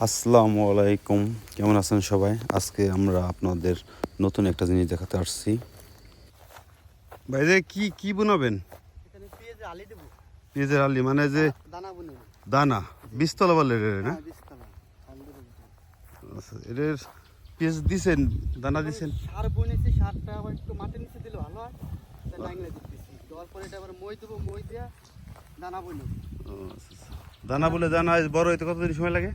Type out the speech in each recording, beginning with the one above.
আসসালামু আলাইকুম। কেমন আছেন সবাই? আজকে আমরা আপনাদের নতুন একটা জিনিস দেখাতে আসছি। ভাই যে কি কি বুনাবেন? পেঁয়াজের আলি মানে যে দানা বীজতলা বলে এর না? হ্যাঁ দেবো আচ্ছা, এর পেঁয়াজ দিছেন দানা দিছেন? সার বুনেছি সারটা আবার একটু মাটির নিচে দিলে ভালো হয়। তাই নাইংলা দিতেছি। দেওয়ার পরে এটা আবার মই দেবো মই দিয়া দানা বুনে আচ্ছা, আচ্ছা। দানা বলে দানা বড় হইতে কতদিন সময় লাগে?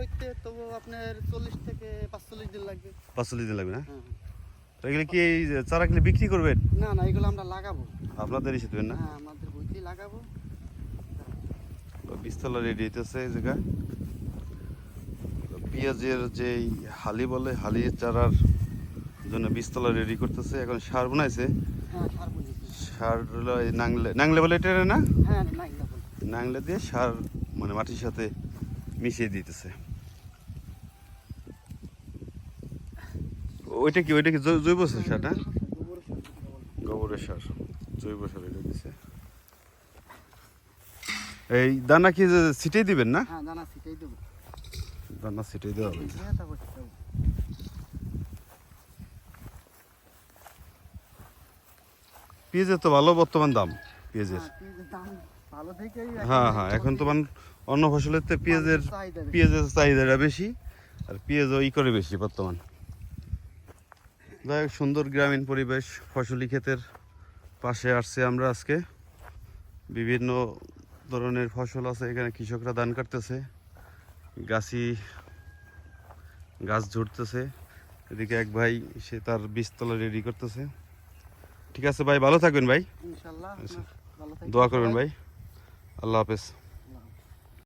হইতে তবু আপনার চল্লিশ থেকে পাঁচচল্লিশ দিন লাগবে। পাঁচচল্লিশ দিন লাগবে না? হ্যাঁ তো এগুলো কি এই যে চারা কিনে বিক্রি করবেন? না না এগুলো আমরা লাগাবো। আপনাদের এসে দেবেন না? হ্যাঁ আমাদের বইতেই লাগাবো। বীজতলা রেডি হইতেছে এই জায়গায় তো পেঁয়াজের যে হালি বলে হালি চারার জন্য বীজতলা রেডি করতেছে। এখন সার বানাইছে। হ্যাঁ সার নাংলে নাংলে বলে এটা না? হ্যাঁ নাংলে দিয়ে সার মানে মাটির সাথে মিশিয়ে দিতেছে। ওইটা কি ওইটা কি জৈব সার না। গোবরের সার জৈব সার এটা দিছে। এই দানা কি যে ছিটেই দিবেন না? হ্যাঁ দানা ছিটাই দেবো। দানা ছিটেই দেওয়া হবে। দিয়ে পেঁয়াজের তো ভালো বর্তমান দাম পেঁয়াজের। হ্যাঁ, দাম ভালো থেকেই হ্যাঁ হ্যাঁ এখন তো মানে অন্য ফসলের তো পেঁয়াজের পেঁয়াজের চাহিদাটা বেশি আর পেঁয়াজও ই করে বেশি বর্তমান। যাই হোক, সুন্দর গ্রামীণ পরিবেশ ফসলি ক্ষেতের পাশে আসছে আমরা আজকে। বিভিন্ন ধরনের ফসল আছে এখানে কৃষকরা ধান কাটতেছে গাছি গাছ ঝুড়তেছে এদিকে এক ভাই সে তার বীজতলা রেডি করতেছে। ঠিক আছে ভাই ভালো থাকবেন ভাই। আচ্ছা। দোয়া করবেন ভাই। আল্লাহ হাফেজ।